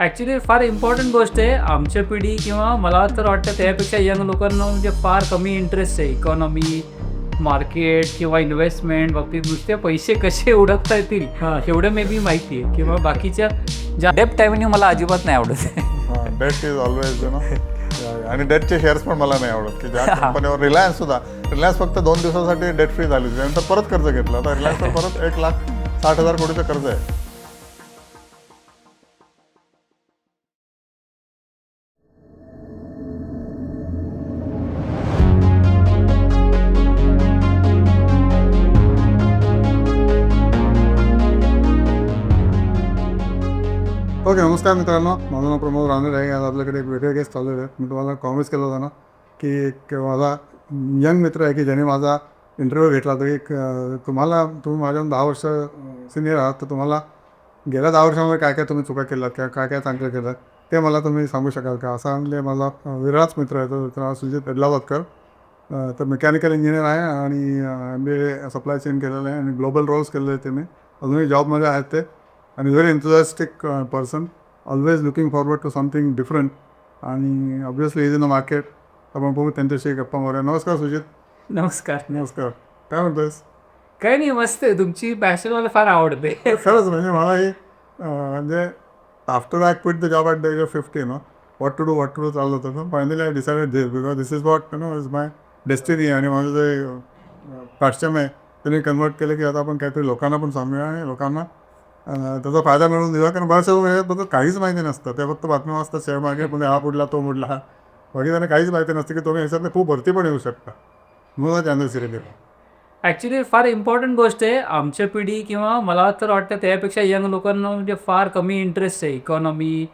Actually फार important गोष्ट आहे. आमच्या पिढी किंवा मला तर वाटतं त्यापेक्षा यंग लोकांना म्हणजे फार कमी इंटरेस्ट आहे. इकॉनॉमी मार्केट किंवा इन्व्हेस्टमेंट बाबतीत नुसते पैसे कसे उडकता येतील एवढं मे बी माहिती आहे. किंवा बाकीच्या ज्या डेप्ट ॲव्हेन्यू मला अजिबात नाही आवडत. डेट इज ऑलवेज ना आणि डेटचे शेअर्स पण मला नाही आवडत. की ज्या कंपनीवर रिलायन्स सुद्धा रिलायन्स फक्त दोन दिवसासाठी डेट फ्री झाली. त्यानंतर परत कर्ज घेतलं. आता रिलायन्सवर परत एक लाख साठ हजार कोटीचं कर्ज आहे. नमस्कार मित्रांनो माझं नाव प्रमोद रानडे आहे. आज आपल्याकडे एक वेगळे गेस्ट चालू आहे. मी तुम्हाला प्रॉमिस केलं होतं ना की एक माझा यंग मित्र आहे की ज्याने माझा इंटरव्ह्यू घेतला होता. की तुम्हाला तुम्ही माझ्या दहा वर्ष सिनियर आहात तर तुम्हाला गेल्या दहा वर्षामध्ये काय काय तुम्ही चुका केल्यात किंवा काय काय चांगलं केलं ते मला तुम्ही सांगू शकाल का? असा म्हणजे माझा विराज मित्र आहे तो नाव सुजित एडलावतकर तर मेकॅनिकल इंजिनियर आहे आणि M B A supply chain केलेलं आहे आणि ग्लोबल रोल्स केलेले आहेत ते मी. अजूनही जॉबमध्ये आहेत ते. आणि very enthusiastic person always looking forward to something different आणि obviously is in the market आपण बघू त्यांच्याशी गप्पा मारूया नमस्कार सुजित नमस्कार नमस्कार काय म्हणतोयस काही नाही मस्त आहे तुमची पॅशन मला फार आवडते खरंच म्हणजे मला हे अं, म्हणजे after I quit the job at the age of fifty know what to do what to do चाललं होतं finally I decided this because this is what know is my destiny आणि माझं जे पाश्चम आहे त्यांनी कन्वर्ट केलं की आता आपण काहीतरी लोकांना पण सांगूया आणि लोकांना अं, त्याचा फायदा मिळवून देऊया कारण बऱ्याचशा लोक याच्याबद्दल काहीच माहिती नसतं. ते फक्त बातम्या वाचतात शेअर मार्केटमध्ये हा बुडला तो बुडला बाकी त्यांना काहीच माहिती नसते की तुम्ही ह्याच्यातनं खूप भरती पण येऊ शकता. म्हणून चॅनल सिरियल ॲक्च्युली फार इम्पॉर्टंट गोष्ट आहे. आमच्या पिढी किंवा मला तर वाटतं त्यापेक्षा यंग लोकांना म्हणजे फार कमी इंटरेस्ट आहे. इकॉनॉमी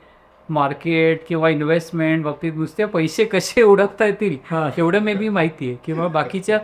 मार्केट किंवा इन्व्हेस्टमेंट बाबतीत नुसते पैसे कसे उडकता येतील एवढं मे बी माहिती आहे. किंवा बाकीच्या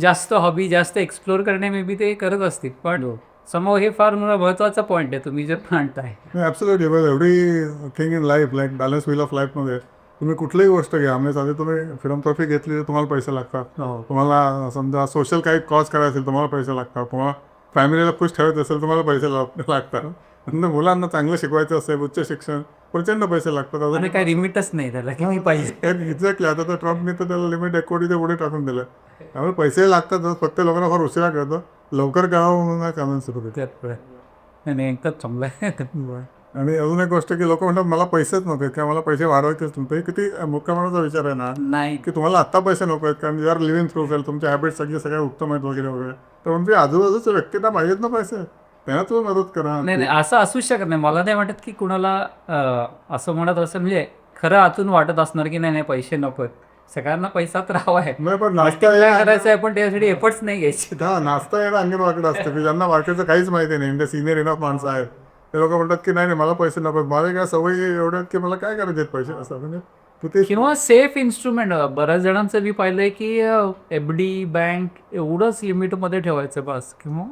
जास्त हॉबी जास्त एक्सप्लोर करणे मे बी ते करत असतील. पण समोर हे फार मला महत्त्वाचा पॉईंट आहे तुम्ही जर मांडताय. ॲब्सोल्युटली बघ एवढी thing in life like balance wheel of लाईफमध्ये तुम्ही कुठलीही गोष्ट घ्या. म्हणजे साधे तुम्ही फिल्म ट्रॉफी घेतली तर तुम्हाला पैसे लागतात. हो तुम्हाला समजा सोशल काही कॉज करायचं असेल तुम्हाला पैसे लागतात. तुम्हाला फॅमिलीला खुश ठेवायचं असेल तुम्हाला पैसे लाग- लागतात. मुलांना चांगलं शिकवायचं असेल उच्च शिक्षण प्रचंड पैसे लागतात. काही लिमिटच नाही त्याला किती पाहिजे. एक्झॅक्टली आता तर ट्रम्पने तर त्याला लिमिट एक कोटी ते पुढे टाकून दिलं. त्यामुळे पैसे लागतात फक्त लोकांना फार उशिरा कळतं. लवकर कळावं म्हणून नाही कामं सुरू. त्यात पुढे. नाही नाही, एकच चांगलं आहे. आणि अजून एक गोष्ट की लोक म्हणतात मला पैसेच नको किंवा मला पैसे वाढवायचेच नव्हते. हे किती मुख्यमंत्र्याचा विचार आहे ना नाही. की तुम्हाला आत्ता पैसे नको आहेत कारण जर लिव्हिंग थ्रू असेल तुमचे हॅबिट सगळे सगळे उत्तम आहेत वगैरे वगैरे. तर म्हणजे आजूबाजूच्या व्यक्तींना पाहिजेत ना पैसे. त्यांना तुम्ही मदत करा. नाही नाही असं असूच शकत नाही. मला नाही वाटत की कुणाला असं म्हणत असेल म्हणजे खरं आतून वाटत असणार की नाही नाही पैसे नको सगळ्यांना पैसा तर हवा आहे. नाही पण नाश्ता करायचं आहे पण त्यासाठी एफर्ट्स नाही घ्यायचे. हा नाश्ता यायला अंगण वाटत असतं. की ज्यांना मार्केटचं काहीच माहिती नाही म्हणजे सिनियर इनफ माणसं आहेत. ते लोक म्हणतात की नाही नाही मला पैसे नको. माझे काय सवयी एवढ्या आहेत की मला काय करायचे पैसे? असं म्हणजे किंवा सेफ इन्स्ट्रुमेंट बऱ्याच जणांचं मी पाहिलंय की एफ डी बँक एवढंच लिमिटमध्ये ठेवायचं बस. किंवा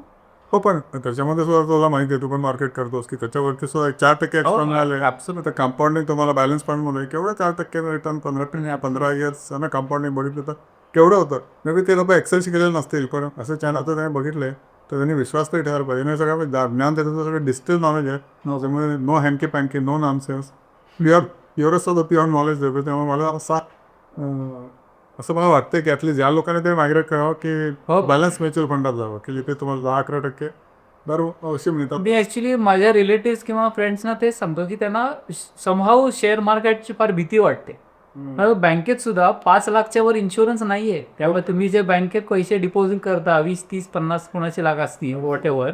हो पण त्याच्यामध्ये सुद्धा तुला माहिती आहे तू पण मार्केट करतोस की त्याच्यावरती सुद्धा एक चार टक्के एक्स्ट्रा मिळाले. ॲब्सोल्युट कंपाऊंडिंग तुम्हाला बॅलन्स फंडमध्ये केवढं चार टक्के रिटर्न पंधरा टक्के पंधरा इयर्स ना कंपाऊंडिंग बघितलं तर केवढं होतं? मे बी ते लोक एक्सेल शिकलेले नसतील पण असं चॅनल आता त्यांनी बघितले तर त्यांनी विश्वास तरी ठेवायला पाहिजे. नाही सगळं ज्ञा- ज्ञान त्याचं सगळं डिस्टिल नॉलेज आहे. त्यामुळे no hanky panky no nonsense pure प्युअरच pure knowledge देतो त्यामुळे मला असा असं मला वाटतं की ॲटलीस्ट ज्या लोकांनी ते मायग्रेट करावं की हो. बॅलन्स म्युच्युअल फंडात जावं की जिथे तुम्हाला दहा अकरा टक्के दर अवश्य मिळतात मी ॲक्च्युली माझ्या रिलेटिव्ह किंवा फ्रेंड्सना तेच सांगतो की त्यांना समहाऊ शेअर मार्केटची फार भीती वाटते बँकेत सुद्धा पाच लाखच्या वर इन्शुरन्स नाही आहे त्यामुळे तुम्ही जे बँकेत पैसे डिपॉझिट करता वीस तीस पन्नास कोणाचे लाख असतील वॉट एव्हर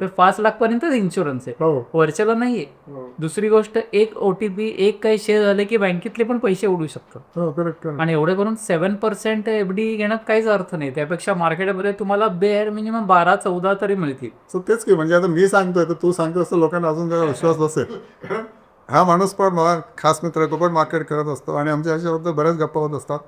तर पाच लाख पर्यंतच इन्शुरन्स आहे. हो. वर्षाला नाहीये. हो. दुसरी गोष्ट एक ओ टी पी एक काही शेअर झाले की बँकेतले पण पैसे उडू शकतात. हो आणि एवढे करून सेव्हन पर्सेंट एफ डी घेण्यात काहीच अर्थ नाही. त्यापेक्षा मार्केटमध्ये तुम्हाला बेअर मिनिमम बारा चौदा तरी मिळतील. तेच की म्हणजे आता मी सांगतोय तर तू सांगतो असं लोकांना अजून विश्वास बसेल. हा माणूस पण मला खास मित्र तो पण मार्केट करत असतो आणि आमच्या ह्याच्याबद्दल बऱ्याच गप्पा होत असतात.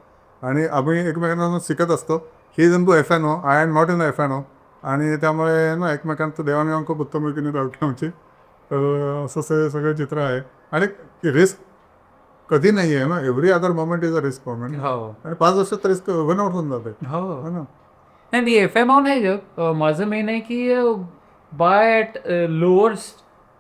आणि आम्ही एकमेकांना शिकत असतो. He is into F N O I am not in F N O आणि त्यामुळे ना एकमेकांचं देवाणघेवाण खूप उत्तम रीतीने राहते आमची. असं सगळं सगळं चित्र आहे. आणि रिस्क कधी नाही आहे ना every other moment is a risk moment हो. आणि पाच वर्षात रिस्क वन आउट होऊन जाते. हो. हो ना. नाही मी एफ एम आव नाही माझं मेन आहे की buy at lower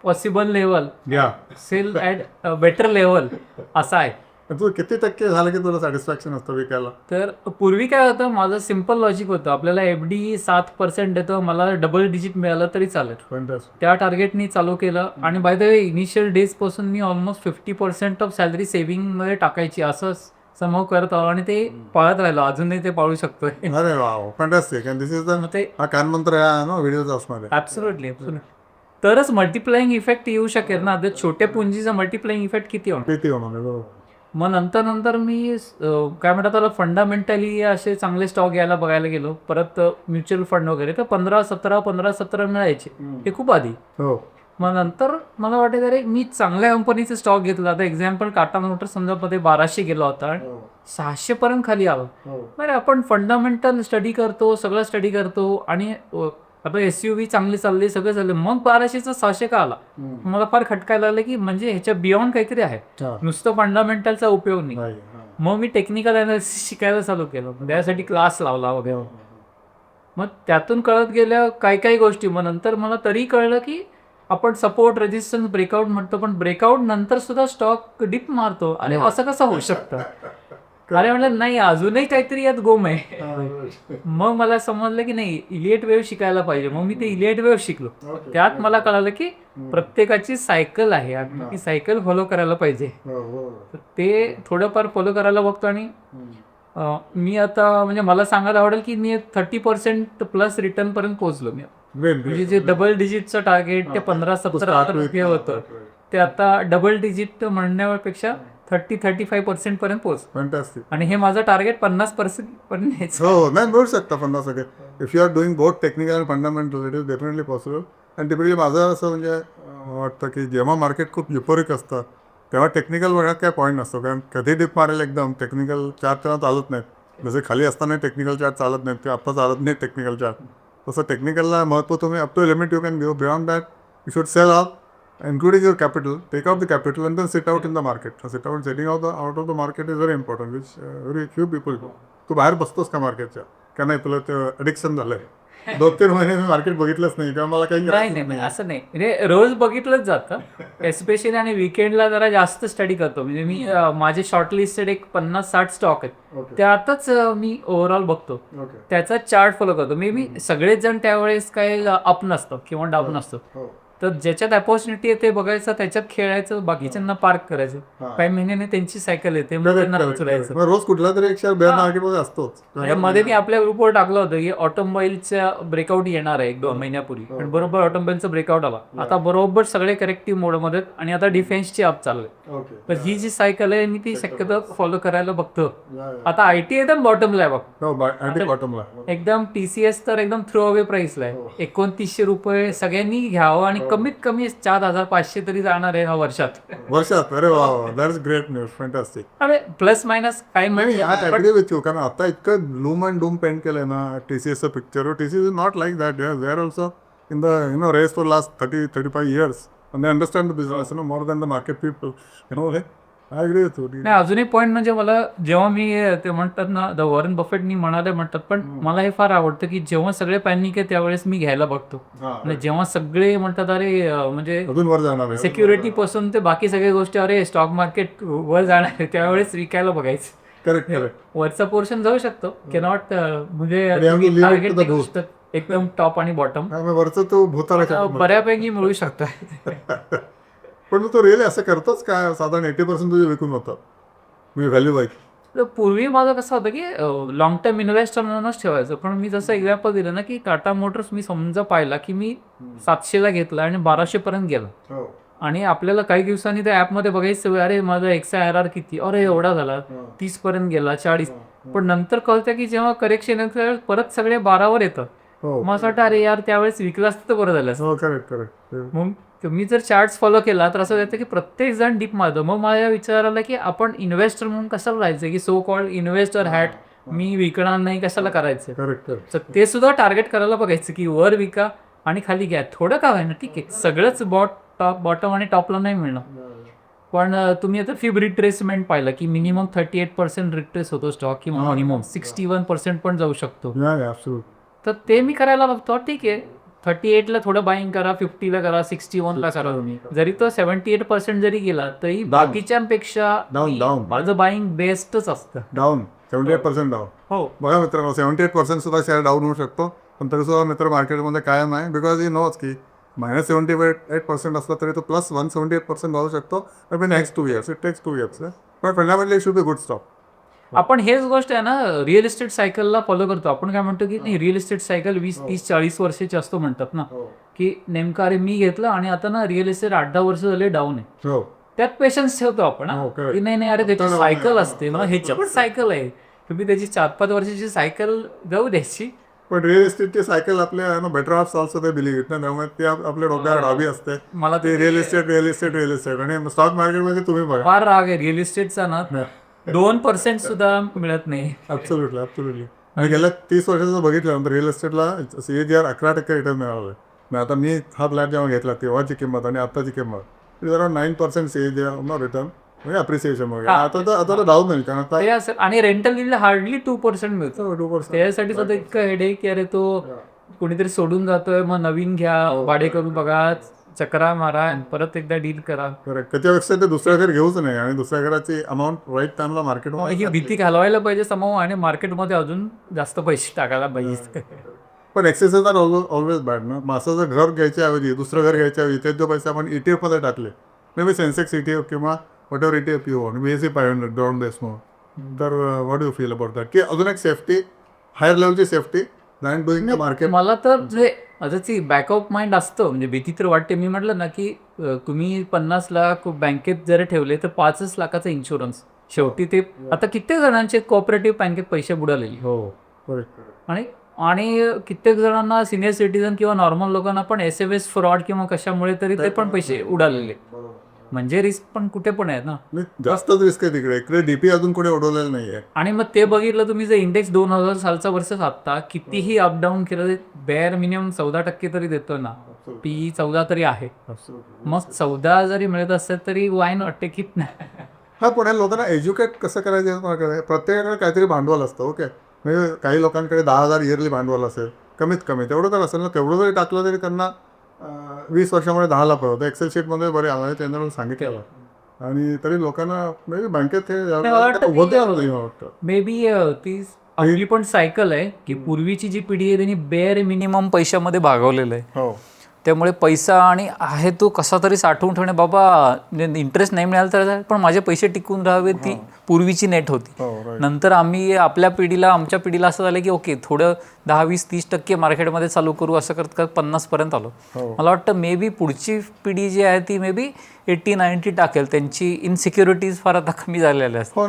possible level या सेल ॲट बेटर लेवल असा आहे. तू किती टक्के झालं की तुला सॅटिस्फॅक्शन असतं विकायला? तर पूर्वी काय होतं माझं सिंपल लॉजिक होतं. आपल्याला एफ डी सात पर्सेंट देतं मला डबल डिजिट मिळालं तरी चालेल. त्या टार्गेटनी चालू केलं. आणि बाय द वे इनिशियल डेजपासून मी almost fifty percent of salary सेव्हिंगमध्ये टाकायची असं समोर करत आलो आणि ते पाळत राहिलो. अजूनही ते पाळू शकतोय. अरे वा फॅन्टॅस्टिक दिस इज द ते कानमंत्र आहे ना व्हिडिओ असणार आहे. ॲब्सोल्युटली तरच मल्टिप्लाईंग इफेक्ट येऊ शकेल ना? जर छोट्या पुंजीचा मल्टिप्लाईंग इफेक्ट किती होणार? किती होणार आहे? बरोबर. मग नंतर नंतर मी अं, काय म्हणतात त्याला फंडामेंटली असे चांगले स्टॉक घ्यायला बघायला गेलो. परत म्युच्युअल फंड वगैरे. तर पंधरा सतरा पंधरा सतरा मिळायचे. हे खूप आधी. हो. मग नंतर मला वाटतं अरे मी चांगल्या कंपनीचे स्टॉक घेतला. आता एक्झाम्पल टाटा मोटर समजा मध्ये बाराशे गेला होता आणि सहाशे पर्यंत खाली आलो. हो. अरे आपण फंडामेंटल स्टडी करतो सगळं स्टडी करतो. आणि अ, आता एस यू व्ही चांगली चालली सगळं चाललं. मग बाराशेचा सहाशे का आला? मला फार खटकायला लागलं की म्हणजे ह्याच्या बियॉन्ड काहीतरी आहे. हा. नुसतं फंडामेंटलचा उपयोग नाही. हा. मग मी टेक्निकल अनालिसिस शिकायला चालू केलं. त्यासाठी क्लास लावला वगैरे. मग त्यातून कळत गेल्या काही काही गोष्टी. मग नंतर मला तरी कळलं की आपण सपोर्ट रेजिस्टन्स ब्रेकआउट म्हणतो पण ब्रेकआउट नंतर सुद्धा स्टॉक डिप मारतो. आणि असं कसं होऊ शकतं? अरे म्हटलं नाही अजूनही काहीतरी यात गोम आहे. मग मला समजलं की नाही इलियट वेव्ह शिकायला पाहिजे. मग मी ते इलियट वेव्ह शिकलो. त्यात मला कळालं की प्रत्येकाची सायकल आहे आणि ती सायकल फॉलो करायला पाहिजे. हो, हो. ते थोडंफार फॉलो करायला बघतो आणि मी आता म्हणजे मला सांगायला आवडेल की मी थर्टी पर्सेंट प्लस रिटर्न पर्यंत पोहोचलो मी. म्हणजे जे डबल डिजिटचं टार्गेट ते पंधरा सतरा रुपये होतं. ते आता डबल डिजिट म्हणण्यापेक्षा थर्टी थर्टी फाईव्ह पर्सेंट पर्यंत पोहोच. आणि हे माझं टार्गेट पन्नास पर्सेंट पर्यंत न्यायचं. हो नाही मिळू शकता पन्नास टक्के if you are doing both technical and fundamental it is definitely possible आणि टिपिकली माझं असं म्हणजे वाटतं की जेव्हा मार्केट खूप युपोरिक असतं तेव्हा टेक्निकल बघण्यात काय पॉईंट नसतो. कारण कधी डिप मारेल एकदम टेक्निकल चार्ट तेव्हा चालत नाहीत. जसे खाली असताना टेक्निकल चार्ट चालत नाहीत किंवा आत्ता चालत नाही टेक्निकल चार्ट तसं टेक्निकलला महत्त्व तुम्ही up to limit you can give beyond that you should sell out including your capital, take out the capital and then sit out in the market. So sit out, sitting out, the, out of the market is very important, which uh, very few people do. तू बाहेर बसतोस का मार्केटच्या का नाही तुला ते addiction झालंय? दोन तीन महिने मी मार्केट बघितलंच नाही किंवा मला काही नाही नाही असं नाही. म्हणजे रोज बघितलंच जातं. एस्पेशली आणि विकेंडला जरा जास्त स्टडी करतो. म्हणजे मी माझे शॉर्टलिस्टेड एक पन्नास साठ स्टॉक आहेत. त्यातच मी ओव्हरऑल बघतो. त्याचा चार्ट फॉलो करतो. मे बी सगळेच जण त्यावेळेस काय अप नसतं किंवा डाऊन नसतं. हो. तर ज्याच्यात अपॉर्च्युनिटी येते बघायचं त्याच्यात खेळायचं बाकीच्यांना पार्क करायचं. हा. काही महिन्याने त्यांची सायकल येते मग त्यांना उचलायचं मग रोज कुठला तरी एक असतोच. मध्ये मी आपल्या ग्रुपवर टाकलं होतं की ऑटोमोबाईलचा ब्रेकआउट येणार आहे एक दोन महिन्यापूर्वी. पण बरोबर ऑटोमोबाईलचा ब्रेकआउट आला. आता बरोबर सगळे करेक्टिव्ह मोडमध्ये आहेत आणि आता डिफेन्सची अप चालू आहे. ओके. तर ही जी सायकल आहे मी ती शक्यतो फॉलो करायला बघतो. आता आय टी एकदम बॉटमला आहे बघ. हो एकदम टीसीएस तर एकदम थ्रो अवे प्राइसला आहे. एकोणतीसशे रुपये सगळ्यांनी घ्यावं आणि कमीत कमी चार हजार पाचशे तरी जाणार आहे ह्या वर्षात. वर्षात? अरे वा that is great news fantastic अरे प्लस मायनस काय नाही आय अग्री विथ यू कारण आता इतकं ब्लूम अँड डूम पेंट केलंय ना टी सी एसचं picture T C is not like that there also in the you know race for last thirty thirty five years and they understand the business you know more than the market people. नाही अजून एक point म्हणजे मला जेव्हा मी ते म्हणतात ना the Warren बफेटनी म्हणाले म्हणतात पण मला हे फार आवडतं की जेव्हा सगळे पॅनिक आहे त्यावेळेस मी घ्यायला बघतो. आणि जेव्हा सगळे म्हणतात अरे म्हणजे सिक्युरिटी पासून ते बाकी सगळ्या गोष्टी अरे स्टॉक मार्केट वर जाणार आहे त्यावेळेस विकायला बघायचं. करेक्ट करेक्ट वरचा पोर्शन जाऊ शकतो. कॅनॉट म्हणजे एकदम टॉप आणि बॉटम वरचं तो बऱ्यापैकी मिळू शकतो पण तो रिअली असं करतोच काय साधारण एटी पर्सेंट तुझे विकून होतं मी व्हॅल्यू बाईक पूर्वी माझं कसं होतं की लॉंग टर्म इन्व्हेस्टर म्हणूनच ठेवायचं. पण मी जसं एक्झाम्पल दिलं ना की टाटा मोटर्स मी समजा पाहिला की मी सातशेला घेतला आणि बाराशे पर्यंत गेला. हो. आणि आपल्याला काही दिवसांनी त्या ॲपमध्ये बघायचं अरे माझा एक्स आर आर किती? अरे एवढा झाला. तीस पर्यंत गेला चाळीस. पण नंतर कळतं की जेव्हा करेक्शन येतं परत सगळे बारावर येतं. हो. मग असं वाटतं अरे यार त्यावेळेस विकलं असतं तर बरं झालं. हो मग तुम्ही जर चार्ट्स फॉलो केला तर असं येतं की प्रत्येक जण डीप मारतो. मग माझ्या विचार आला की आपण इन्व्हेस्टर म्हणून कशाला राहायचं? की सो कॉल्ड इन्व्हेस्टर हॅट मी विकणार नाही कशाला करायचं? तर ते सुद्धा टार्गेट करायला बघायचं की वर विका आणि खाली घ्या. थोडं का ना ठीक आहे. सगळंच बॉट टॉप बॉटम आणि टॉपला नाही मिळणार. पण तुम्ही आता फिब रिट्रेसमेंट पाहिलं की minimum thirty eight percent retrace होतो स्टॉक किंवा मिनिमम सिक्स्टी वन पर्सेंट पण जाऊ शकतो. तर ते मी करायला बघतो. ठीक आहे. थर्टी एटला थोडं बाईंग करा फिफ्टीला करा सिक्स्टी वनला करा. तुम्ही जरी तो सेव्हन्टी एट पर्सेंट जरी गेला तरी बाकीच्यांपेक्षा मी- down. माझं बाईंग बेस्टच असतं. Down seventy eight percent down हो. बघा मित्रांनो सेव्हन्टी एट पर्सेंट सुद्धा शेअर डाऊन होऊ शकतो. पण तरी सुद्धा मित्र मार्केटमध्ये कायम आहे. बिकॉज यू नोच की मायनस सेव्हन्टी एट पर्सेंट असला तरी तो plus one seventy eight percent जाऊ शकतो next two years it takes two years पण fundamentally should be good stock आपण हेच गोष्ट आहे ना रिअल इस्टेट सायकलला फॉलो करतो. आपण काय म्हणतो की नाही रिअल इस्टेट सायकल वीस तीस चाळीस वर्षाची असतो म्हणतात ना. की नेमकं अरे मी घेतलं आणि आता ना रिअल इस्टेट आठ दहा वर्ष झाले डाऊन आहे. हो. त्यात पेशन्स ठेवतो आपण हा. हो. की नाही नाही अरे त्याची सायकल असते मग ह्याची पण सायकल आहे. तुम्ही त्याची चार पाच वर्षाची सायकल जाऊ द्यायची. पण रिअल इस्टेटची सायकल आपल्या नो बेटर ऑफ ऑल्सो ते बिलीव्ह इट ना. त्यामुळे ते आप- आपल्या डोक्यावर हॉबी असते. मला ते real estate real estate real estate आणि स्टॉक मार्केटमध्ये तुम्ही बघा. फार राग आहे. रिअल इस्टेटचा ना दोन पर्सेंट सुद्धा मिळत नाही. ॲब्सोल्युटली आणि गेल्या तीस वर्षाचं बघितलं रिअल इस्टेटला सी ए जी आर अकरा टक्के रिटर्न मिळालं आहे आता मी हा फ्लॅट जेव्हा घेतला तेव्हाची किंमत आणि आत्ताची किंमत is around nine percent C A G R no return म्हणजे अप्रिसिएशन वगैरे. आता तर आता तर डाऊन होईल कारण आता ते असेल आणि रेंटल बिल हार्डली टू पर्सेंट मिळतो. टू पर्सेंट त्याच्यासाठी सुद्धा इतकं हेडेक की अरे तो कोणीतरी सोडून जातोय मग नवीन घ्या भाडे करून बघा. चक्रा मारा आणि परत एकदा डील करा. त्याच्यापेक्षा ते दुसऱ्या घर घेऊच नाही आणि दुसऱ्या घराची अमाऊंट राईट टाइमला मार्केट ही भीती घालवायला पाहिजे समोर आणि मार्केटमध्ये अजून जास्त पैसे टाकायला पाहिजे. पण एक्सेसेस आर ऑलवेज बॅड ना? मासाचं घर घ्यायच्या ऐवजी दुसरं घर घ्यायच्या ऐवजी ते जो पैसे आपण ई टी एफमध्ये टाकले may be Sensex E T F किंवा whatever E T F you want B S E five hundred down base म्हणून तर what you feel about that की अजून एक सेफ्टी हायर लेवलची सेफ्टी दॅन डुईंग मार्केट मला तर म्हणजे आता ती बॅकअप माइंड असतं. म्हणजे भीती तर वाटते. मी म्हटलं ना की अं, तुम्ही पन्नास लाख बँकेत जर ठेवले तर पाचच लाखाचा इन्शुरन्स शेवटी ते आता कित्येक जणांचे कोऑपरेटिव्ह बँकेत पैसे बुडालेले. हो आणि आणि कित्येक जणांना सिनियर सिटीजन किंवा नॉर्मल लोकांना पण एस एम एस फ्रॉड किंवा कशामुळे तरी ते पण पैसे उडालेले. म्हणजे रिस्क पण कुठे पण आहे ना. जास्तच रिस्क आहे तिकडे. इकडे डीपी अजून कोणी उडवलेलं नाही आहे आणि मग ते बघितलं तुम्ही जर इंडेक्स दोन हजार सालचा वर्ष साधता कितीही अपडाऊन केलं बेअर मिनिमम चौदा टक्के तरी देतो ना. पी चौदा तरी आहे. मग चौदा जरी मिळत असेल तरी वाय नॉट की नाही हा पण लोकांना एज्युकेट कसं करायचं. प्रत्येकाकडे काहीतरी भांडवल असतं ओके म्हणजे काही लोकांकडे दहा हजार इयरली भांडवल असेल कमीत कमी. तेवढं तर असेल ना. तेवढं जरी टाकलं तरी त्यांना वीस वर्षामध्ये दहाला पळवतं एक्सेल शीटमध्ये बरे आलं त्यांना मला सांगितलं. आणि तरी लोकांना म्हणजे बँकेत हे होते मे बी ती आपली पण सायकल आहे की पूर्वीची जी पिढी आहे त्यांनी बेअर मिनिमम पैशामध्ये भागवलेलं आहे. हो. त्यामुळे पैसा आणि आहे तो कसा तरी साठवून ठेवणे बाबा इंटरेस्ट नाही मिळाला तर पण माझे पैसे टिकून राहावे ती पूर्वीची नेट होती. हो नंतर आम्ही आपल्या पिढीला आमच्या पिढीला असं झालं की ओके थोडं दहा वीस तीस टक्के मार्केटमध्ये चालू करू असं करत करत पन्नास पर्यंत आलो. हो. मला वाटतं मे बी पुढची पिढी जी आहे ती मे बी एट्टी नाईन्टी टाकेल. त्यांची इनसिक्युरिटीज फार आता कमी झालेल्या असतात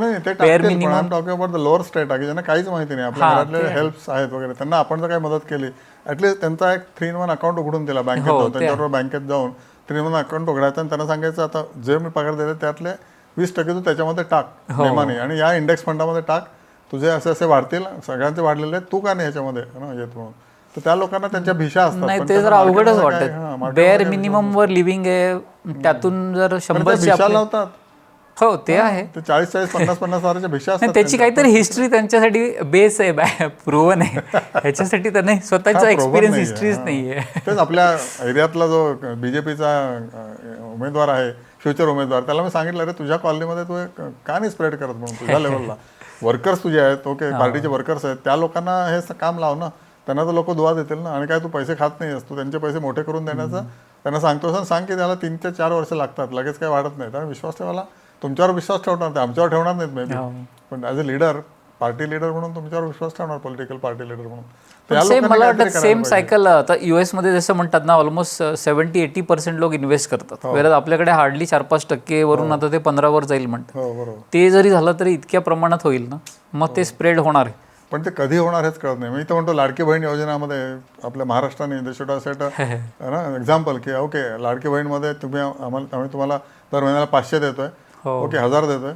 lower state आहे ज्यांना काहीच माहिती नाही. आपल्या हेल्प्स आहेत वगैरे त्यांना आपण जर काही मदत केली ऍटलीस्ट त्यांचा एक थ्री इन वन अकाउंट उघडून दिला बँकेत हो, जाऊन ते त्यांच्याबरोबर बँकेत जाऊन थ्री इन वन अकाउंट उघडायचं आणि त्यांना सांगायचं आता जे मी पगार दिले त्यातले वीस टक्के तू त्याच्यामध्ये टाक हो. नेमाने. आणि या इंडेक्स फंडामध्ये टाक. तुझे असे असे वाढतील सगळ्यांचे वाढलेले तू का नाही ह्याच्यामध्ये ना येत म्हणून. तर त्या लोकांना त्यांच्या भिषा असतात. नाही ते जरा अवघडच वाटतं. बेअर मिनिमम वर लिव्हिंग आहे त्यातून जर शंभर लावतात. हो ते आहे. ते चाळीस चाळीस पन्नास पन्नास हजाराच्या नाही, असतात त्याची काहीतरी हिस्ट्री त्यांच्यासाठी बेस आहे प्रूव्हन आहे. ह्याच्यासाठी त्यांना स्वतःचा हा, proven एक्सपिरियन्स हिस्ट्रीच हा. नाहीये. तेच आपल्या एरियातला जो बीजेपीचा उमेदवार आहे फ्युचर उमेदवार त्याला मी सांगितलं अरे तुझ्या कॉलनीमध्ये तू का नाही स्प्रेड करत म्हणून तुझ्या लेवलला वर्कर्स तुझे आहेत ओके पार्टीचे वर्कर्स आहेत त्या लोकांना हे काम लाव ना. त्यांना तर लोक दुवा देतील ना. आणि काय तू पैसे खात नाही तू त्यांचे पैसे मोठे करून देण्याचं त्यांना सांगतोस आणि सांग की त्याला तीन ते चार वर्ष लागतात लगेच काही वाढत नाही कारण विश्वास ठेवायला तुमच्यावर विश्वास ठेवणार ते आमच्यावर ठेवणार नाहीत मे हो. पण as a leader party leader म्हणून तुमच्यावर विश्वास ठेवणार पॉलिटिकल पार्टी लीडर म्हणून. सेम मला वाटतं सेम. सायकल आता युएसमध्ये जसं म्हणतात ना ऑलमोस्ट सेव्हन्टी एटी पर्सेंट लोक इन्व्हेस्ट करतात. वेळेस आपल्याकडे हार्डली चार पाच टक्के वरून आता ते पंधरावर जाईल म्हणतात. हो ते जरी झालं तरी इतक्या प्रमाणात होईल ना मग ते स्प्रेड होणार आहे. पण ते कधी होणार हेच कळत नाही. मी तर म्हणतो लाडकी बहीण योजनामध्ये आपल्या महाराष्ट्राने दे शुड सेट ना एक्झाम्पल की ओके लाडकी बहीणमध्ये तुम्ही आम्हाला आम्ही तुम्हाला दर महिन्याला पाचशे देतोय. हो. ओके हजार देतोय.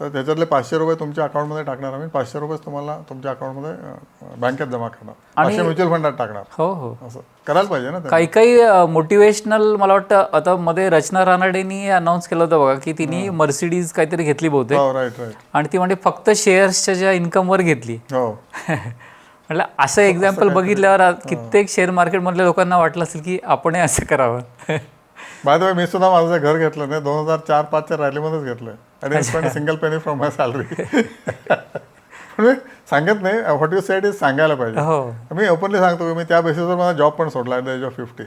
तर त्याच्यातले पाचशे रुपये तुमच्या अकाउंटमध्ये टाकणार आम्ही. पाचशे रुपये तुम्हाला तुमच्या अकाउंटमध्ये बँकेत जमा करणार. पाचशे म्युच्युअल फंडात टाकणार. हो हो. असं. करायला पाहिजे ना काही काही मोटिवेशनल मला वाटतं आता मध्ये रचना रानडेनी अनाऊन्स केलं होतं बघा की तिने मर्सिडीज काहीतरी घेतली बहुतेक. हो राईट राईट आणि ती म्हणजे फक्त शेअर्सच्या ज्या इन्कमवर घेतली. हो. म्हटलं असं एक्झाम्पल बघितल्यावर आज कित्येक शेअर मार्केटमधल्या लोकांना वाटलं असेल की आपण असं करावं. बाय द वे मी सुद्धा माझं घर घेतलं नाही. दोन हजार चार पाचच्या रॅलीमध्येच घेतलं. आणि single penny from my salary सांगत नाही. व्हॉट यू सेड इज सांगायला पाहिजे. हो. मी ओपनली सांगतो की मी त्या बेसिसवर माझा जॉब पण सोडला at the age of fifty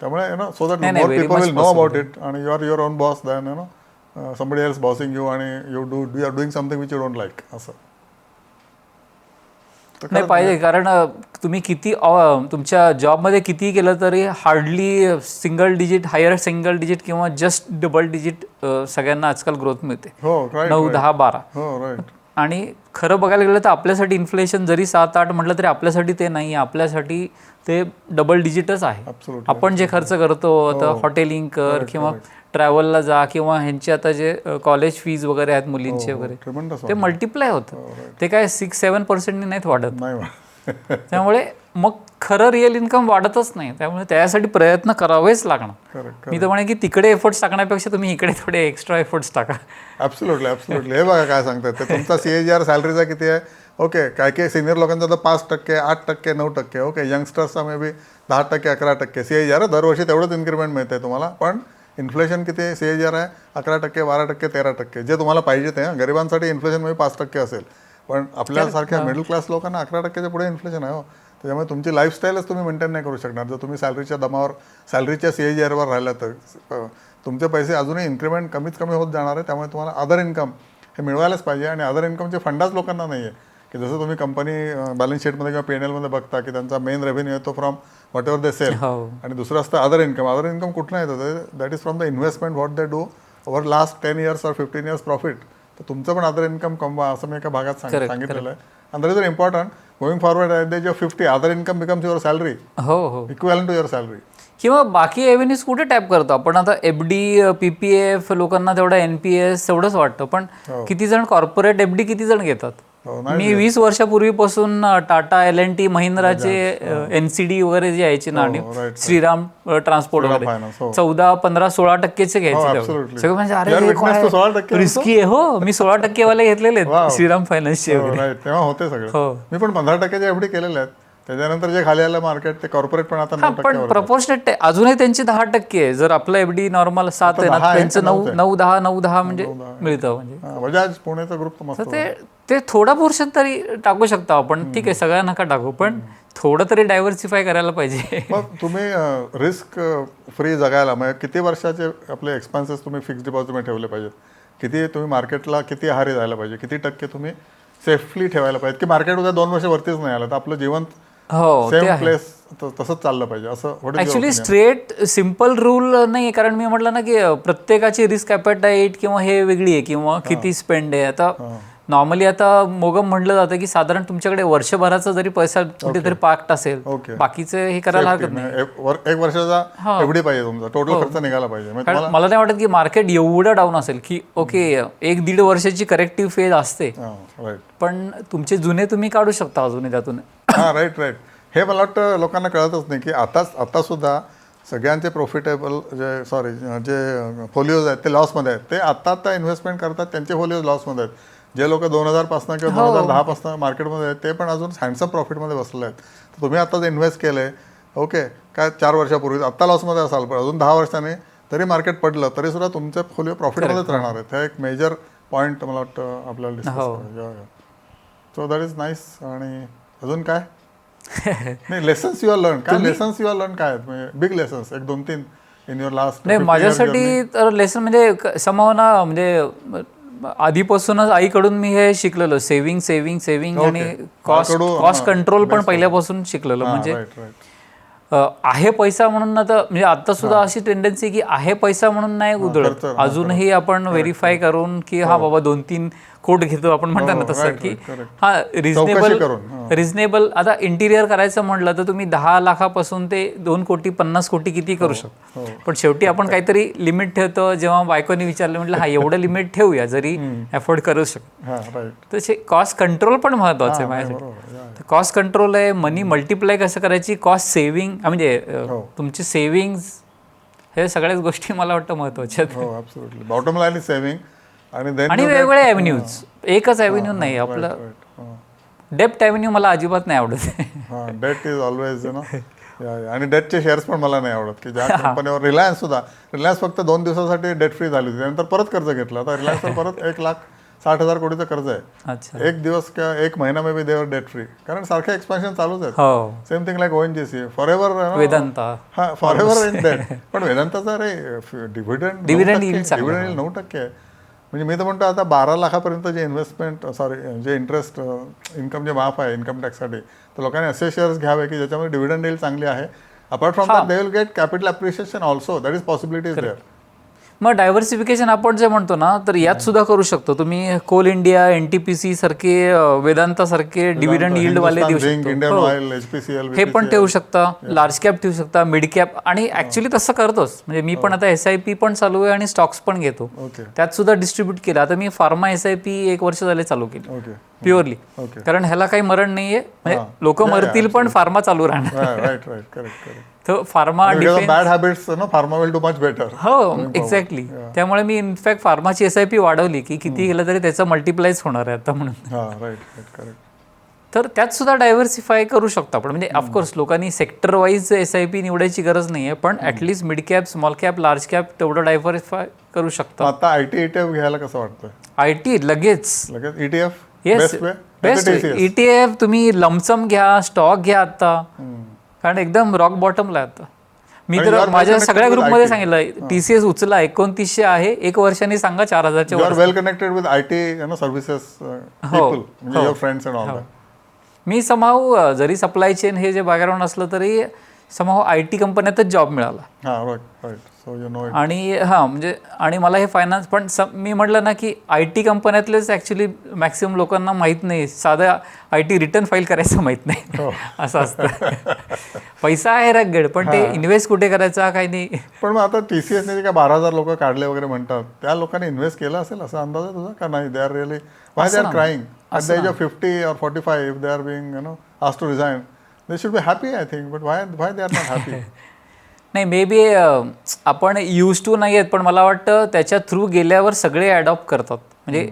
त्यामुळे you know so that more people will know about it आणि you are your own boss than you know somebody else bossing you आणि you do you are doing something which you don't like असं नाही पाहिजे कारण तुम्ही किती तुमच्या जॉबमध्ये किती केलं तरी hardly single digit higher single digit किंवा जस्ट डबल डिजिट सगळ्यांना आजकाल ग्रोथ मिळते. हो नऊ दहा बारा. हो आणि खरं बघायला गेलं तर आपल्यासाठी इन्फ्लेशन जरी सात आठ म्हटलं तरी आपल्यासाठी ते नाही आपल्यासाठी ते डबल डिजिटच आहे. आपण जे खर्च करतो आता हॉटेलिंग कर किंवा ट्रॅव्हलला जा किंवा ह्यांचे आता जे कॉलेज फीज वगैरे आहेत मुलींचे वगैरे ट्रिमंडस ते मल्टिप्लाय होतं. ते काय सिक्स सेवन पर्सेंटनी नाहीत वाढत. त्यामुळे मग खरं रिअल इन्कम वाढतच नाही. त्यामुळे त्यासाठी प्रयत्न करावेच लागणार. मी तर म्हणे की तिकडे एफर्ट्स टाकण्यापेक्षा तुम्ही इकडे थोडे एक्स्ट्रा एफर्ट्स टाका. ॲब्सोल्युटली ॲब्सोल्युटली हे बघा काय सांगतात ते. तुमचा सी ए जी आर सॅलरीचा किती आहे? ओके काय काय सिनियर लोकांचा तर पाच टक्के आठ टक्के नऊ टक्के. ओके यंगस्टर्सचा मे बी दहा टक्के अकरा टक्के. सी ए जी आर दरवर्षी तेवढंच इन्क्रीमेंट मिळते तुम्हाला. पण इन्फ्लेशन किती सी ए जी आर आहे अकरा टक्के बारा टक्के तेरा टक्के. जे तुम्हाला पाहिजे ते. गरिबांसाठी इन्फ्लेशन maybe पाच टक्के असेल. पण आपल्यासारख्या मिडल क्लास लोकांना अकरा टक्क्याच्या पुढे इन्फ्लेशन आहे हो. त्याच्यामुळे तुमची लाईफस्टाईलच तुम्ही मेंटेन नाही करू शकणार. जर तुम्ही सॅलरीच्या दमावर सॅलरीच्या सी ए जी आरवर राहिला तर तुमचे पैसे अजूनही इन्क्रीमेंट कमीत कमी होत जाणार आहे. त्यामुळे तुम्हाला अदर इन्कम हे मिळवायलाच पाहिजे आणि अदर इन्कमचे फंडाच लोकांना नाही आहे की जसं तुम्ही कंपनी बॅलन्स शीटमध्ये किंवा पी एन एलमध्ये बघता की त्यांचा मेन रेव्हेन्यू येतो from whatever they sell हो. आणि दुसरं असतं अदर इन्कम अदर इन्कम कुठनं येतं that is from the investment what they do over last ten years or fifteen years profit तर तुमचं पण अदर इन्कम कमवा असं मी एका भागात सांग- सांगितलेलं आहे. आणि that is important going forward at the age of fifty other income becomes your salary हो हो. इक्वल टू युअर सॅलरी किंवा बाकी एव्हेन्यूज कुठे टॅप करतो? आपण आता F D P P F लोकांना तेवढा एन पी एस तेवढंच वाटतं. पण किती जण कॉर्पोरेट एफ डी किती जण घेतात? हो मी वीस वर्षापूर्वीपासून टाटा एल एन टी महिंद्राचे एन सी डी वगैरे जे यायचे ना right, श्रीराम ट्रान्सपोर्ट वगैरे हो. चौदा पंधरा सोळा टक्केचे घ्यायचे. सगळं म्हणजे 16% रिस्की आहे हो. मी सोळा टक्केवाले घेतलेले आहेत श्रीराम फायनान्सचे वगैरे. तेव्हा होते सगळे. हो. मी पण पंधरा टक्क्याच्या एवढी केलेल्या आहेत त्याच्यानंतर जे खाली आलं मार्केट ते कॉर्पोरेट पण आता पण प्रपोर्शनेट अजूनही त्यांचे दहा टक्के आहे. जर आपलं एफडी नॉर्मल सात आहे ना त्यांचं नऊ नऊ दहा नऊ दहा म्हणजे मिळतं म्हणजे. हा, बजाज पुणेचा ग्रुप ते ते थोडा पोर्शन तरी टाकू शकतो आपण. ठीक आहे सगळ्या नका टाकू पण थोडं तरी डायव्हर्सिफाय करायला पाहिजे. मग तुम्ही रिस्क फ्री जगायला म्हणजे किती वर्षाचे आपले एक्सपेन्सेस तुम्ही फिक्स डिपॉझिटमध्ये ठेवले पाहिजेत? किती तुम्ही मार्केटला किती आहारी जायला पाहिजे? किती टक्के तुम्ही सेफली ठेवायला पाहिजे की मार्केट उद्या दोन वर्ष वरतीच नाही आलं तर आपलं जीवन हो सेम आहे. प्लेस तसंच चाललं पाहिजे. असं ऍक्च्युली? स्ट्रेट सिंपल रूल नाही कारण मी म्हटलं ना की प्रत्येकाची रिस्क ॲपेटाईट किंवा हे वेगळी आहे किंवा किती स्पेंड आहे. आता नॉर्मली आता मोगम म्हटलं जातं की साधारण तुमच्याकडे वर्षभराचा जरी पैसा कुठेतरी पार्क्ड असेल. बाकीचे हे करायला हरकत नाही. एक वर- एक वर्षाचा एवढी पाहिजे तुमचा. टोटल खर्च निघाला पाहिजे. म्हणजे मला नाही वाटत की मार्केट एवढं डाऊन असेल की ओके एक दीड वर्षाची करेक्टिव्ह फेज असते. पण तुमचे जुने तुम्ही काढू शकता अजूनही त्यातून. हां राईट राईट हे मला वाटतं लोकांना कळतच नाही की आताच आतासुद्धा सगळ्यांचे प्रॉफिटेबल जे सॉरी जे फोलिओज आहेत ते लॉसमध्ये आहेत. ते आत्ता आत्ता इन्व्हेस्टमेंट करतात त्यांचे फोलिओज लॉसमध्ये आहेत. जे लोक दोन हजारपासनं किंवा दोन हजार दहापासनं मार्केटमध्ये आहेत ते पण अजून हँडसम प्रॉफिटमध्ये बसलेले आहेत. तर तुम्ही आता जे इन्व्हेस्ट केले ओके काय चार वर्षापूर्वी आत्ता लॉसमध्ये असाल पण अजून दहा वर्षांनी तरी मार्केट पडलं तरी सुद्धा तुमचे फोलिओ प्रॉफिटमध्येच राहणार आहेत. हे एक मेजर पॉईंट मला वाटतं आपल्याला सो दॅट इज नाईस आणि अजून काय? नाही लेसन्स युअर लर्न काय लेसन्स युअर लर्न काय आहेत? म्हणजे बिग लेसन्स एक दोन तीन इन युअर लास्ट नाही माझ्यासाठी तर लेसन म्हणजे समाव ना म्हणजे आधीपासूनच आईकडून मी हे शिकलेलो सेव्हिंग सेव्हिंग सेव्हिंग आणि कॉस्ट कॉस्ट हा, कंट्रोल पण पहिल्यापासून शिकलेलो. म्हणजे आहे पैसा म्हणून आता म्हणजे आता सुद्धा अशी टेंडन्सी की आहे पैसा म्हणून नाही उधळत. अजूनही आपण व्हेरीफाय करून की हा. बाबा दोन तीन कोट घेतो आपण म्हणतो ना तसं की हा रिझनेबल रिझनेबल आता इंटिरियर करायचं म्हटलं तर तुम्ही दहा लाखापासून ते दोन कोटी पन्नास कोटी किती करू शकतो. पण शेवटी आपण काहीतरी लिमिट ठेवतो जेव्हा बायकोनी विचारलं म्हटलं हा एवढं लिमिट ठेवूया जरी अफोर्ड करू शकतो हां तसे कॉस्ट कंट्रोल पण महत्वाचं आहे माझ्यासाठी. कॉस्ट कंट्रोल आहे मनी मल्टिप्लाय कसं करायची कॉस्ट सेव्हिंग म्हणजे तुमची सेव्हिंग्ज हे सगळ्याच गोष्टी मला वाटतं महत्त्वाच्या हो बॉटम लाईन सेव्हिंग आणि वेगवेगळे ॲव्हेन्यूज एकच ॲव्हेन्यू नाही आपलं डेप्ट ॲव्हेन्यू मला अजिबात नाही आवडत. हां debt is always you know आणि डेटचे शेअर्स पण मला नाही आवडत की ज्या कंपनीवर रिलायन्स सुद्धा रिलायन्स फक्त दोन दिवसासाठी डेट फ्री झाली होती त्यानंतर परत कर्ज घेतलं. आता रिलायन्सवर परत एक लाख साठ हजार कोटीचं कर्ज आहे. एक दिवस किंवा एक महिना may be they were debt free कारण सारखे एक्सपान्शन चालूच आहेत. हो. Same thing like O N G C forever Vedanta. हा फॉर एव्हर इन डेट पण वेदांताचा रे डिव्हिडंड डिव्हिडंड नऊ टक्के आहे. म्हणजे मी तर म्हणतो आता बारा लाखापर्यंत जे इन्व्हेस्टमेंट सॉरी जे इंटरेस्ट इन्कम जे माफ आहे इन्कम टॅक्ससाठी तर लोकांनी असे शेअर्स घ्यावे की ज्याच्यामध्ये डिव्हिडंड येईल चांगली आहे. Apart from that they will get capital appreciation also that is possibility is there मग डायव्हर्सिफिकेशन आपण जे म्हणतो ना तर यात सुद्धा करू शकतो. तुम्ही Coal India N T P C सारखे अं, वेदांता सारखे डिव्हिडंड yield वाले देऊ शकतो. हो. हे पण ठेवू शकता. लार्ज कॅप ठेवू शकता मिड कॅप आणि ऍक्च्युली तसं करतोच. म्हणजे मी पण आता एस आय पी पण चालू आहे आणि स्टॉक्स पण घेतो. त्यात सुद्धा डिस्ट्रीब्यूट केलं. आता मी फार्मा एस आय पी एक वर्ष झाले चालू केली. प्युअरली कारण ह्याला काही मरण नाहीये. म्हणजे लोक मरतील पण फार्मा चालू राहणार. तर pharma bad habits no pharma will do much better हो एक्झॅक्टली त्यामुळे मी इनफॅक्ट फार्माची एस आय पी वाढवली की किती गेलं तरी त्याचं मल्टिप्लायच होणार आहे आता म्हणून. हां तर त्यात सुद्धा डायव्हर्सिफाय करू शकतो आपण. म्हणजे ऑफकोर्स लोकांनी sector wise S I P निवडायची गरज नाही आहे पण at least mid cap small cap large cap तेवढं डायव्हर्सिफाय करू शकतो. आता आय टी ईटीएफ घ्यायला कसं वाटतंय? आय टी लगेच. लगेच? ETF yes best way best E T F E तुम्ही लमसम घ्या स्टॉक घ्या आता. कारण एकदम रॉक बॉटमला आहे आता. मी तर माझ्या सगळ्या ग्रुपमध्ये. सांगितलं टी सी एस उचला एकोणतीसशे आहे एक वर्षाने सांगा चार हजारच्या well connected with I T services मी समाव जरी सप्लाय चेन हे जे बॅकग्राऊंड असलं तरी समाव आय टी कंपन्यातच जॉब मिळाला. हां आणि हां म्हणजे आणि मला हे फायनान्स पण मी म्हटलं ना की आय टी कंपन्यातलेच ॲक्च्युली मॅक्सिमम लोकांना माहीत नाही. साधं आय टी रिटर्न फाईल करायचं माहीत नाही. असं असतं. पैसा आहे रगड पण ते इन्व्हेस्ट कुठे करायचा काही नाही. पण मग आता टी सी एसने जे काय बारा हजार लोक काढले वगैरे म्हणतात त्या लोकांनी इन्व्हेस्ट केलं असेल असा अंदाज आहे तुझा? का नाही? They are really why they are crying at the age of fifty or forty five if they are being you know asked to resign they should be happy I think but why why they are not happy नाही may be आपण use to नाही आहेत पण मला वाटतं त्याच्या through गेल्यावर सगळे अडॉप्ट करतात. म्हणजे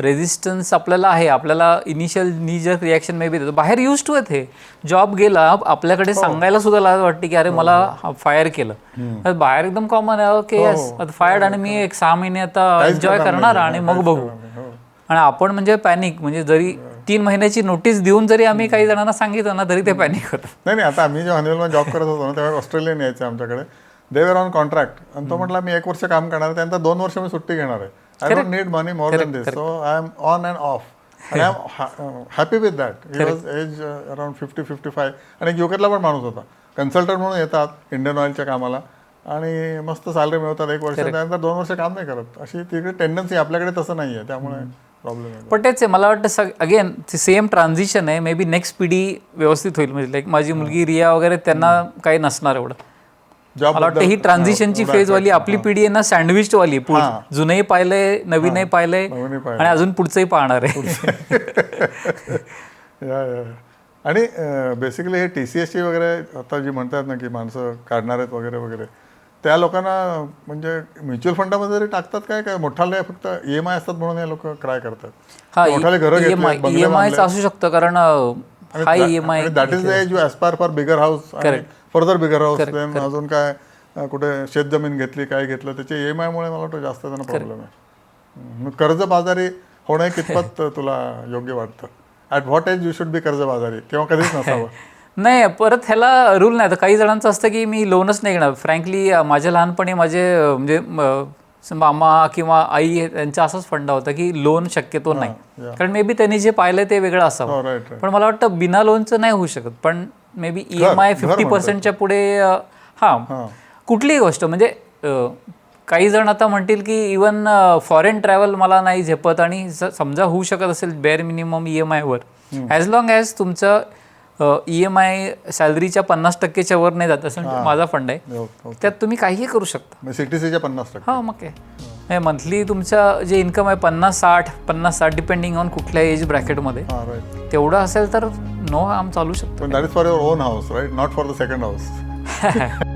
रेझिस्टन्स आपल्याला आहे. आपल्याला इनिशियल निजर रिॲक्शन मे बी देतो. बाहेर यूज टू आहेत हे. जॉब गेला आपल्याकडे सांगायला सुद्धा लाज वाटते की अरे मला फायर केलं. तर बाहेर एकदम कॉमन आहे ओके यस आता फायर्ड आणि मी एक सहा महिने आता एन्जॉय करणार आणि मग बघू. आणि आपण म्हणजे पॅनिक म्हणजे जरी तीन महिन्याची नोटीस देऊन जरी आम्ही काही जणांना सांगितलं ना तरी ते पॅनिक होतं नाही नाही आता आम्ही जेव्हा हनीवेलमध्ये जॉब करत होतो ना तेव्हा ऑस्ट्रेलियन यायचे आमच्याकडे. देवर ऑन कॉन्ट्रॅक्ट आणि तो म्हटला मी एक वर्ष काम करणार आहे त्यानंतर दोन वर्ष मी सुट्टी घेणार आहे. I don't need money more than this so I am on and off I am happy with that he was age around fifty fifty five आणि युकेतला पण माणूस होता. कन्सल्टंट म्हणून येतात इंडियन ऑइलच्या कामाला. आणि मस्त सॅलरी मिळवतात एक वर्ष. त्यानंतर दोन वर्ष काम नाही करत. अशी तिकडे टेंडन्सी आपल्याकडे तसं नाही आहे त्यामुळे प्रॉब्लेम पण तेच आहे मला वाटतं सग अगेन सेम ट्रान्झिशन आहे. मे बी नेक्स्ट पिढी व्यवस्थित होईल. म्हणजे लाईक माझी मुलगी रिया वगैरे त्यांना काही नसणार एवढं. मला वाटतं ही ट्रान्झिशनची फेज वाली आपली पिढी आहे ना सँडविच वाली पुढ- हां. जुनंही पाहिलंय नवीनही पाहिलंय. आणि अजून पुढचंही पाहणार आहे. आणि बेसिकली हे टी सी एसची वगैरे आता जी म्हणतात ना की माणसं काढणार आहेत वगैरे वगैरे त्या लोकांना म्हणजे म्युच्युअल फंडामध्ये जरी टाकतात काय काय मोठाले फक्त ई एम आय असतात म्हणून हे लोक क्राय करतात. हा मोठाले घरं घेतली ईएमआय बंगले ईएमआय बांधले. असू शकतं कारण हा EMI that is age you aspire for bigger house further bigger house अजून काय कुठे शेतजमीन घेतली काय घेतलं त्याच्या ई एम आयमुळे मला वाटतं जास्त त्यांना प्रॉब्लेम आहे. मग कर्जबाजारी होणं कितपत तुला योग्य वाटतं? At what age you should be कर्जबाजारी? किंवा कधीच नसावं. नाही परत ह्याला रूल नाही. तर काही जणांचं असतं की मी लोनच नाही घेणार. फ्रँकली माझ्या लहानपणी माझे म्हणजे मामा किंवा आई यांचा असाच फंडा होता की लोन शक्यतो नाही. कारण मे बी त्यांनी जे पाहिलं ते वेगळं असावं. राईट पण मला वाटतं बिना लोनचं नाही होऊ शकत. पण may be E M I fifty पर्सेंटच्या पुढे हां. कुठलीही गोष्ट म्हणजे काही जण आता म्हणतील की इवन फॉरेन ट्रॅव्हल मला नाही झेपत आणि समजा होऊ शकत असेल बेअर मिनिमम ई एम आयवर ॲज लॉंग ॲज तुमचं ई एम आय सॅलरीच्या पन्नास टक्केच्या वर नाही जात असं माझा फंड आहे. हो, हो. त्यात तुम्ही काहीही करू शकता. सी टी सीच्या पन्नास टक्के. हा मग काय? मंथली तुमचं जे इन्कम आहे पन्नास साठ पन्नास साठ डिपेंडिंग ऑन कुठल्या एज ब्रॅकेटमध्ये हां तेवढं असेल तर नो आम चालू शकतो. पण that is for your own house right not for the second house